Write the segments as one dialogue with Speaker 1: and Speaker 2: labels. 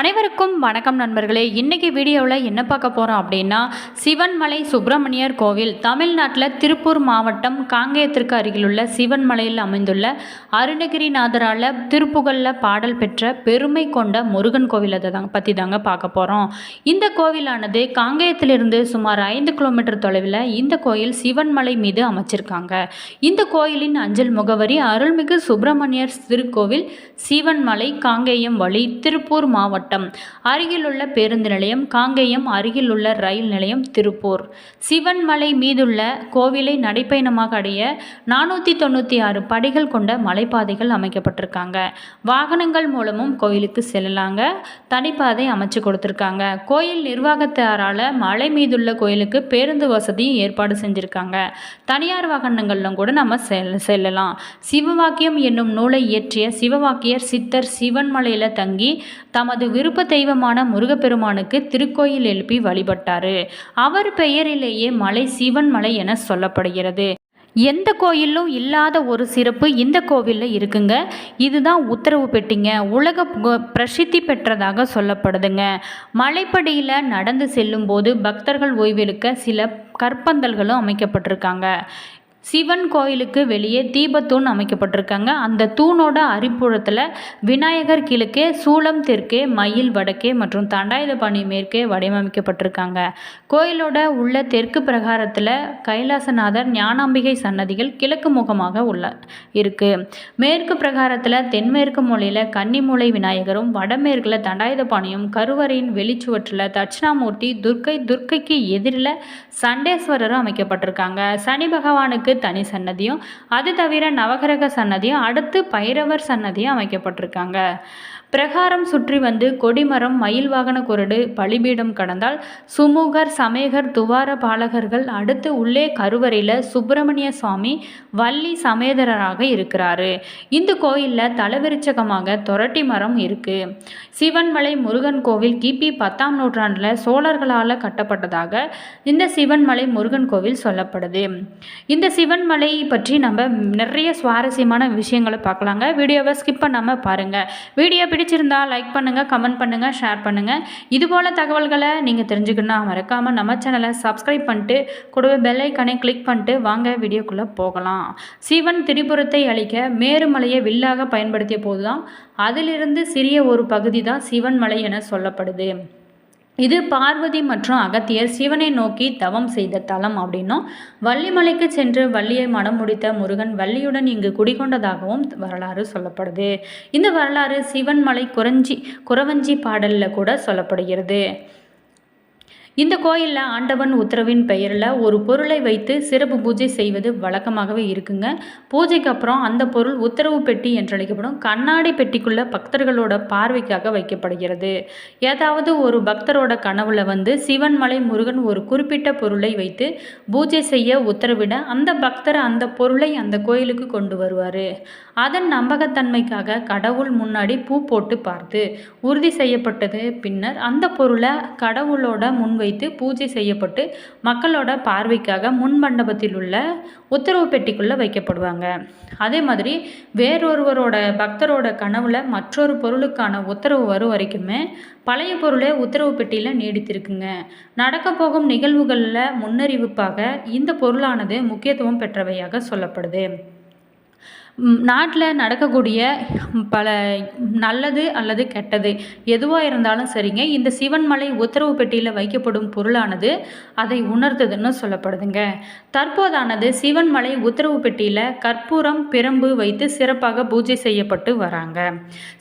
Speaker 1: அனைவருக்கும் வணக்கம் நண்பர்களே. இன்றைக்கி வீடியோவில் என்ன பார்க்க போகிறோம் அப்படின்னா சிவன்மலை சுப்பிரமணியர் கோவில் தமிழ்நாட்டில் திருப்பூர் மாவட்டம் காங்கேயத்திற்கு அருகிலுள்ள சிவன்மலையில் அமைந்துள்ள அருணகிரிநாதரால் திருப்புகழில் பாடல் பெற்ற பெருமை கொண்ட முருகன் கோவில் அதை தாங்க பற்றி தாங்க பார்க்க போகிறோம் இந்த கோவிலானது காங்கேயத்திலிருந்து சுமார் ஐந்து கிலோமீட்டர் தொலைவில் இந்த கோயில் சிவன்மலை மீது அமைச்சிருக்காங்க. இந்த கோயிலின் அஞ்சல் முகவரி அருள்மிகு சுப்பிரமணியர் திருக்கோவில் சிவன்மலை காங்கேயம் வழி திருப்பூர் மாவட்டம் அருகிலுள்ள பேருந்து நிலையம் காங்கேயம் அருகிலுள்ள ரயில் நிலையம் திருப்பூர். சிவன்மலை மீதுள்ள கோவிலை நடைப்பயணமாக அடைய நானூற்றி தொண்ணூற்றி ஆறு படிகள் கொண்ட மலைப்பாதைகள் அமைக்கப்பட்டிருக்காங்க. வாகனங்கள் மூலமும் கோயிலுக்கு செல்லலாங்க. தனிப்பாதை அமைச்சு கொடுத்துருக்காங்க. கோயில் நிர்வாகத்தாரால் மலை மீதுள்ள கோயிலுக்கு பேருந்து வசதியும் ஏற்பாடு செஞ்சுருக்காங்க. தனியார் வாகனங்களிலும் கூட நம்ம செல்ல செல்லலாம். சிவவாக்கியம் என்னும் நூலை இயற்றிய சிவவாக்கியர் சித்தர் சிவன்மலையில் தங்கி தமது விருப்ப தெய்வமான முருகப்பெருமானுக்கு திருக்கோயில் எழுப்பி வழிபட்டார். அவர் பெயரிலேயே மலை சிவன் மலை என சொல்லப்படுகிறது. எந்த கோயிலும் இல்லாத ஒரு சிறப்பு இந்த கோவிலில் இருக்குங்க. இதுதான் உத்தரவு பெட்டிங்க. உலக பிரசித்தி பெற்றதாக சொல்லப்படுதுங்க. மலைப்படியில் நடந்து செல்லும்போது பக்தர்கள் ஓய்வெடுக்க சில கற்பந்தல்களும் அமைக்கப்பட்டிருக்காங்க. சிவன் கோயிலுக்கு வெளியே தீபத்தூண் அமைக்கப்பட்டிருக்காங்க. அந்த தூணோட அரிப்புறத்தில் விநாயகர் கிழக்கே சூளம் தெற்கே மயில் வடக்கே மற்றும் தண்டாயுதபாணி மேற்கே வடிவமைக்கப்பட்டிருக்காங்க. கோயிலோட உள்ள தெற்கு பிரகாரத்தில் கைலாசநாதர் ஞானாம்பிகை சன்னதிகள் கிழக்கு முகமாக உள்ள இருக்கு. மேற்கு பிரகாரத்தில் தென்மேற்கு மூலையில் கன்னிமூலை விநாயகரும் வடமேற்கில் தண்டாயுதபாணியும் கருவறையின் வெளிச்சுவற்றில் தட்சிணாமூர்த்தி துர்க்கை துர்க்கைக்கு எதிரில் சண்டேஸ்வரரும் அமைக்கப்பட்டிருக்காங்க. சனி பகவானுக்கு தனி சன்னதியும் அது தவிர நவகிரக சன்னதியும் அடுத்து பைரவர் சன்னதியும் அமைக்கப்பட்டிருக்காங்க. பிரகாரம் சுற்றி வந்து கொடிமரம் மயில் வாகன குரடு பலிபீடம் கடந்தால் சுமூகர் சமேகர் துவார பாலகர்கள் அடுத்து உள்ளே கருவறையில் சுப்பிரமணிய சுவாமி வள்ளி சமேதரராக இருக்கிறாரு. இந்த கோயிலில் தலவிருச்சகமாக தொரட்டி மரம் இருக்கு. சிவன்மலை முருகன் கோவில் கிபி பத்தாம் நூற்றாண்டில் சோழர்களால் கட்டப்பட்டதாக இந்த சிவன்மலை முருகன் கோவில் சொல்லப்படுது. இந்த சிவன்மலை பற்றி நம்ம நிறைய சுவாரஸ்யமான விஷயங்களை பார்க்கலாங்க. வீடியோவை ஸ்கிப் பண்ணாமல் பாருங்கள் வீடியோ பிடிச்சிருந்தா லைக் பண்ணுங்கள் கமெண்ட் பண்ணுங்கள் ஷேர் பண்ணுங்கள் இதுபோல் தகவல்களை நீங்கள் தெரிஞ்சுக்கணும்னா மறக்காமல் நம்ம சேனலை சப்ஸ்கிரைப் பண்ணிட்டு கூடவே பெல்லைக்கனை கிளிக் பண்ணிட்டு வாங்க வீடியோக்குள்ளே போகலாம். சிவன் திரிபுரத்தை அழிக்க மேருமலையை வில்லாக பயன்படுத்திய போதுதான் அதிலிருந்து சிறிய ஒரு பகுதி தான் சிவன் மலை என சொல்லப்படுது. இது பார்வதி மற்றும் அகத்தியர் சிவனை நோக்கி தவம் செய்த தலம் அப்படின்னும் வள்ளிமலைக்கு சென்று வள்ளியை மனம் முடித்த முருகன் வள்ளியுடன் இங்கு குடிகொண்டதாகவும் வரலாறு சொல்லப்படுது. இந்த வரலாறு சிவன்மலை குறஞ்சி குறவஞ்சி பாடலில் கூட சொல்லப்படுகிறது. இந்த கோயிலில் ஆண்டவன் உத்தரவின் பெயரில் ஒரு பொருளை வைத்து சிறப்பு பூஜை செய்வது வழக்கமாகவே இருக்குங்க. பூஜைக்கு அப்புறம் அந்த பொருள் உத்தரவு பெட்டி என்றழைக்கப்படும் கண்ணாடி பெட்டிக்குள்ள பக்தர்களோட பார்வைக்காக வைக்கப்படுகிறது. ஏதாவது ஒரு பக்தரோட கனவுல வந்து சிவன் மலை முருகன் ஒரு குறிப்பிட்ட பொருளை வைத்து பூஜை செய்ய உத்தரவிட அந்த பக்தர் அந்த பொருளை அந்த கோயிலுக்கு கொண்டு வருவார். அதன் நம்பகத்தன்மைக்காக கடவுள் முன்னாடி பூ போட்டு பார்த்து உறுதி செய்யப்பட்டது. பின்னர் அந்த பொருளை கடவுளோட முன்வை வைத்து பூஜை செய்யப்பட்டு மக்களோட பார்வைக்காக முன் மண்டபத்தில் உள்ள உத்தரவு பெட்டிக்குள்ளே வைக்கப்படுவாங்க. அதே மாதிரி வேறொருவரோட பக்தரோட கனவுல மற்றொரு பொருளுக்கான உத்தரவு வரும் வரைக்குமே பழைய பொருளே உத்தரவு பெட்டியில் நீடித்திருக்குங்க. நடக்க போகும் நிகழ்வுகளில் முன்னறிவிப்பாக இந்த பொருளானது முக்கியத்துவம் பெற்றவையாக சொல்லப்படுது. நாட்டில் நடக்கக்கூடிய பல நல்லது அல்லது கெட்டது எதுவாக இருந்தாலும் சரிங்க. இந்த சிவன்மலை உத்தரவு பெட்டியில் வைக்கப்படும் பொருளானது அதை உணர்த்துதுன்னு சொல்லப்படுதுங்க. தற்போதானது சிவன்மலை உத்தரவு பெட்டியில் கற்பூரம் பிரம்பு வைத்து சிறப்பாக பூஜை செய்யப்பட்டு வராங்க.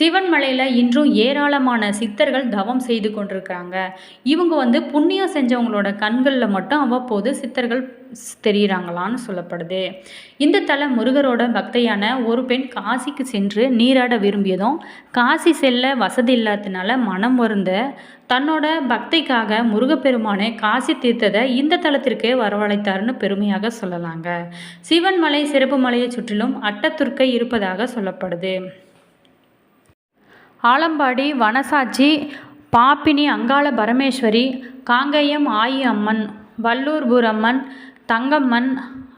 Speaker 1: சிவன்மலையில் இன்றும் ஏராளமான சித்தர்கள் தவம் செய்து கொண்டிருக்கிறாங்க. இவங்க வந்து புண்ணியம் செஞ்சவங்களோட கண்களில் மட்டும் அவ்வப்போது சித்தர்கள் தெரிகிறாங்களான்னு சொல்லப்படுது. இந்த தல முருகரோட பக்தையான ஒரு பெண் காசிக்கு சென்று நீராட விரும்பியதும் காசி செல்ல வசதி இல்லாததுனால மனம் வருந்த தன்னோட பக்தைக்காக முருகப்பெருமானை காசி தீர்த்ததை இந்த தலத்திற்கே வரவழைத்தார்னு பெருமையாக சொல்லலாங்க. சிவன்மலை சிறப்பு மலையை சுற்றிலும் அட்டத்துர்க்கை இருப்பதாக சொல்லப்படுது. ஆலம்பாடி வனசாட்சி பாப்பினி அங்காள பரமேஸ்வரி காங்கேயம் ஆயி அம்மன் வல்லூர்பூர் அம்மன் தங்கம்மன்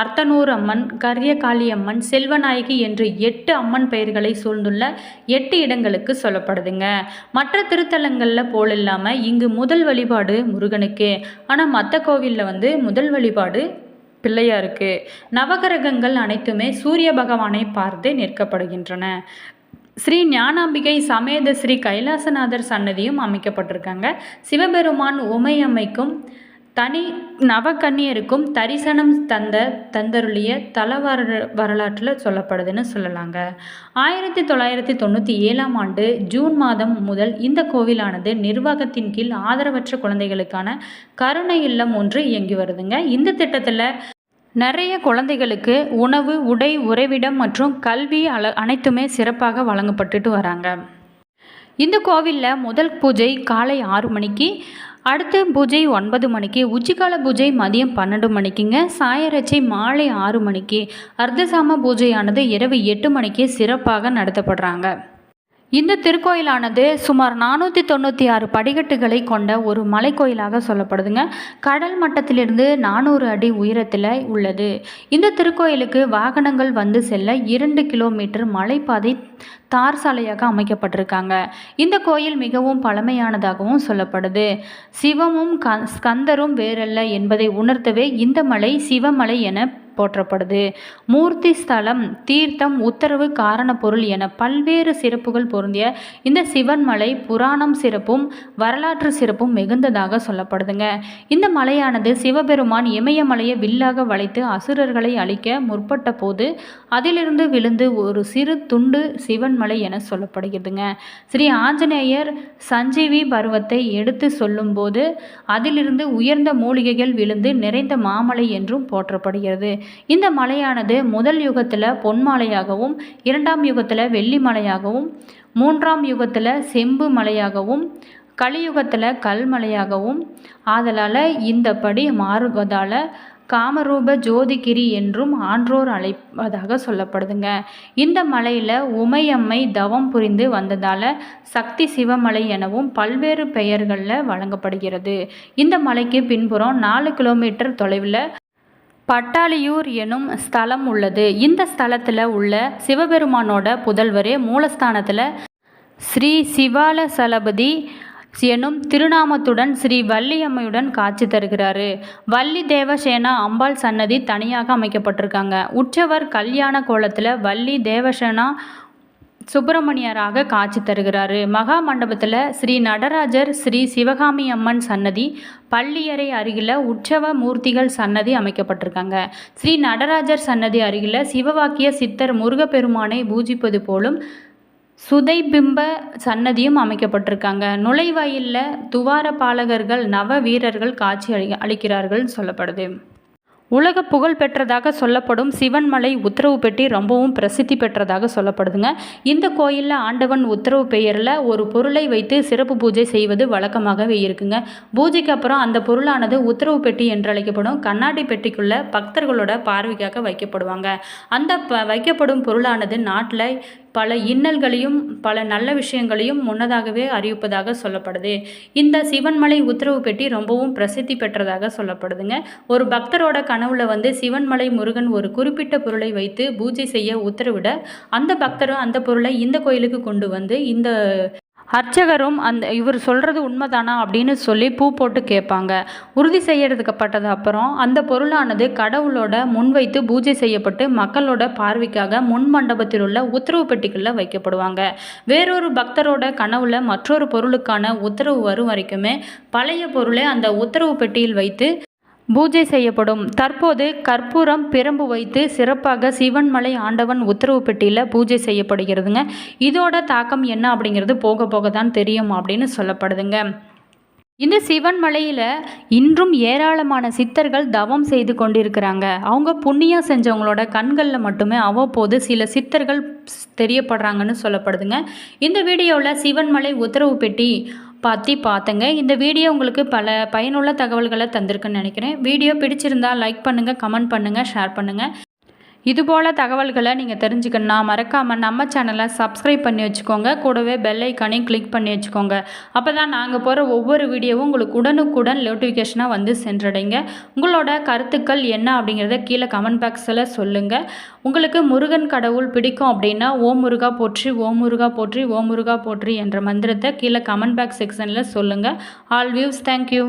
Speaker 1: அர்த்தனூர் அம்மன் செல்வநாயகி என்று எட்டு அம்மன் பெயர்களை சூழ்ந்துள்ள எட்டு இடங்களுக்கு சொல்லப்படுதுங்க. மற்ற திருத்தலங்களில் போல் இல்லாமல் இங்கு முதல் வழிபாடு முருகனுக்கு. ஆனால் மற்ற கோவிலில் வந்து முதல் வழிபாடு பிள்ளையாருக்கு நவகிரகங்கள் அனைத்துமே சூரிய பகவானை பார்த்து நிற்கப்படுகின்றன. ஸ்ரீ ஞானாம்பிகை சமேத ஸ்ரீ கைலாசநாதர் சன்னதியும் அமைக்கப்பட்டிருக்காங்க. சிவபெருமான் உமையம்மைக்கும் தனி நவகன்னியருக்கும் தரிசனம் தந்த தந்தருளிய தல வர வரலாற்றில் சொல்லப்படுதுன்னு சொல்லலாங்க. ஆயிரத்தி தொள்ளாயிரத்தி தொண்ணூற்றி ஏழாம் ஆண்டு ஜூன் மாதம் முதல் இந்த கோவிலானது நிர்வாகத்தின் கீழ் ஆதரவற்ற குழந்தைகளுக்கான கருணை இல்லம் ஒன்று இயங்கி வருதுங்க. இந்த திட்டத்தில் நிறைய குழந்தைகளுக்கு உணவு உடை உறைவிடம் மற்றும் கல்வி அல அனைத்துமே சிறப்பாக வழங்கப்பட்டுட்டு வராங்க. இந்த கோவிலில் முதல் பூஜை காலை ஆறு மணிக்கு அடுத்த பூஜை ஒன்பது மணிக்கு உச்சிக்கால பூஜை மதியம் பன்னெண்டு மணிக்குங்க. சாயரட்சை மாலை ஆறு மணிக்கு. அர்த்தசாம பூஜையானது இரவு எட்டு மணிக்கு சிறப்பாக நடத்தப்படுறாங்க. இந்த திருக்கோயிலானது சுமார் நானூற்றி தொண்ணூற்றி ஆறு படிக்கட்டுகளை கொண்ட ஒரு மலைக்கோயிலாக சொல்லப்படுதுங்க. கடல் மட்டத்திலிருந்து நானூறு அடி உயரத்தில் உள்ளது. இந்த திருக்கோயிலுக்கு வாகனங்கள் வந்து செல்ல இரண்டு கிலோமீட்டர் மலைப்பாதை தார் சாலையாக அமைக்கப்பட்டிருக்காங்க. இந்த கோயில் மிகவும் பழமையானதாகவும் சொல்லப்படுது. சிவமும் க ஸ்கந்தரும் வேறல்ல என்பதை உணர்த்தவே இந்த மலை சிவமலை என போற்றப்படுது. மூர்த்தி ஸ்தலம் தீர்த்தம் உத்தரவு காரணப்பொருள் என பல்வேறு சிறப்புகள் பொருந்திய இந்த சிவன் மலை புராணம் சிறப்பும் வரலாற்று சிறப்பும் மிகுந்ததாக சொல்லப்படுதுங்க. இந்த மலையானது சிவபெருமான் இமயமலையை வில்லாக வளைத்து அசுரர்களை அழிக்க முற்பட்ட போது அதிலிருந்து விழுந்து ஒரு சிறு துண்டு சிவன் மலை என சொல்லப்படுகிறதுங்க. ஸ்ரீ ஆஞ்சநேயர் சஞ்சீவி பருவத்தை எடுத்து சொல்லும்போது அதிலிருந்து உயர்ந்த மூலிகைகள் விழுந்து நிறைந்த மாமலை என்றும் போற்றப்படுகிறது. இந்த மலையானது முதல் யுகத்தில் பொன்மலையாகவும் இரண்டாம் யுகத்தில் வெள்ளி மலையாகவும் மூன்றாம் யுகத்தில் செம்பு மலையாகவும் கலியுகத்தில் கல்மலையாகவும் ஆதலால் இந்த படி மாறுவதால் காமரூப ஜோதிகிரி என்றும் ஆன்றோர் அழைப்பதாக சொல்லப்படுதுங்க. இந்த மலையில் உமையம்மை தவம் புரிந்து வந்ததால் சக்தி சிவமலை எனவும் பல்வேறு பெயர்களில் வழங்கப்படுகிறது. இந்த மலைக்கு பின்புறம் நாலு கிலோமீட்டர் தொலைவில் பட்டாளியூர் எனும் ஸ்தலம் உள்ளது. இந்த ஸ்தலத்தில் உள்ள சிவபெருமானோட புதல்வரே மூலஸ்தானத்தில் ஸ்ரீ சிவால சலபதி எனும் திருநாமத்துடன் ஸ்ரீ வள்ளியம்மையுடன் காட்சி தருகிறாரு. வள்ளி தேவசேனா அம்பாள் சன்னதி தனியாக அமைக்கப்பட்டிருக்காங்க. உற்சவர் கல்யாண கோலத்தில் வள்ளி தேவசேனா சுப்பிரமணியராக காட்சி தருகிறாரு. மகா மண்டபத்தில் ஸ்ரீ நடராஜர் ஸ்ரீ சிவகாமி அம்மன் சன்னதி பள்ளியறை அருகில் உற்சவ மூர்த்திகள் சன்னதி அமைக்கப்பட்டிருக்காங்க. ஸ்ரீ நடராஜர் சன்னதி அருகில் சிவவாக்கிய சித்தர் முருகப்பெருமானை பூஜிப்பது போலும் சுதைபிம்ப சன்னதியும் அமைக்கப்பட்டிருக்காங்க. நுழைவாயிலில் துவார பாலகர்கள் நவ வீரர்கள் காட்சி அளி அளிக்கிறார்கள் சொல்லப்படுது. உலக புகழ் பெற்றதாக சொல்லப்படும் சிவன்மலை உத்தரவு பெட்டி ரொம்பவும் பிரசித்தி பெற்றதாக சொல்லப்படுதுங்க. இந்த கோயிலில் ஆண்டவன் உத்தரவு பெயரில் ஒரு பொருளை வைத்து சிறப்பு பூஜை செய்வது வழக்கமாகவே இருக்குங்க. பூஜைக்கு அப்புறம் அந்த பொருளானது உத்தரவு பெட்டி என்று அழைக்கப்படும் கண்ணாடி பெட்டிக்குள்ளே பக்தர்களோட பார்வைக்காக வைக்கப்படுவாங்க. அந்த ப வைக்கப்படும் பொருளானது நாட்டில் பல இன்னல்களையும் பல நல்ல விஷயங்களையும் முன்னதாகவே அறிவிப்பதாக சொல்லப்படுது. இந்த சிவன்மலை உத்தரவு பெட்டி ரொம்பவும் பிரசித்தி பெற்றதாக சொல்லப்படுதுங்க. ஒரு பக்தரோட கனவுல வந்து சிவன்மலை முருகன் ஒரு குறிப்பிட்ட பொருளை வைத்து பூஜை செய்ய உத்தரவிட அந்த பக்தரும் அந்த பொருளை இந்த கோயிலுக்கு கொண்டு வந்து இந்த அர்ச்சகரும் அந்த இவர் சொல்கிறது உண்மைதானா அப்படின்னு சொல்லி பூ போட்டு கேட்பாங்க. உறுதி செய்யறதுக்கப்பட்டது அப்புறம் அந்த பொருளானது கடவுளோட முன் வைத்து பூஜை செய்யப்பட்டு மக்களோட பார்வைக்காக முன் மண்டபத்தில் உள்ள உத்தரவு பெட்டிகளில் வைக்கப்படுவாங்க. வேறொரு பக்தரோட கனவுல மற்றொரு பொருளுக்கான உத்தரவு வரும் வரைக்குமே பழைய பொருளை அந்த உத்தரவு பெட்டியில் வைத்து பூஜை செய்யப்படும். தற்போது கற்பூரம் பிரம்பு வைத்து சிறப்பாக சிவன்மலை ஆண்டவன் உத்தரவு பெட்டியில் பூஜை செய்யப்படுகிறதுங்க. இதோட தாக்கம் என்ன அப்படிங்கிறது போக போக தான் தெரியும் அப்படின்னு சொல்லப்படுதுங்க. இந்த சிவன் மலையில் இன்றும் ஏராளமான சித்தர்கள் தவம் செய்து கொண்டிருக்கிறாங்க. அவங்க புண்ணியம் செஞ்சவங்களோட கண்களில் மட்டுமே அவ்வப்போது சில சித்தர்கள் தெரியப்படுறாங்கன்னு சொல்லப்படுதுங்க. இந்த வீடியோவில் சிவன்மலை உத்தரவு பெட்டி பற்றி பார்த்தங்க இந்த வீடியோ உங்களுக்கு பல பயனுள்ள தகவல்களை தந்திருக்குன்னு நினைக்கிறேன். வீடியோ பிடிச்சிருந்தால் லைக் பண்ணுங்கள் கமெண்ட் பண்ணுங்கள் ஷேர் பண்ணுங்கள் இதுபோல் தகவல்களை நீங்கள் தெரிஞ்சுக்கணுன்னா மறக்காமல் நம்ம சேனலை சப்ஸ்கிரைப் பண்ணி வச்சுக்கோங்க. கூடவே பெல் ஐக்கானையும் கிளிக் பண்ணி வச்சுக்கோங்க. அப்போ தான் நாங்கள் போகிற ஒவ்வொரு வீடியோவும் உங்களுக்கு உடனுக்குடன் நோட்டிஃபிகேஷனாக வந்து சென்றடைங்க. உங்களோட கருத்துக்கள் என்ன அப்படிங்கிறத கீழே கமெண்ட் பாக்ஸில் சொல்லுங்கள் உங்களுக்கு முருகன் கடவுள் பிடிக்கும் அப்படின்னா ஓம் முருகா போற்றி ஓம் முருகா போற்றி ஓம் முருகா போற்றி என்ற மந்திரத்தை கீழே கமெண்ட் பாக்ஸ் செக்ஷனில் சொல்லுங்கள் ஆல் வியூஸ் தேங்க்யூ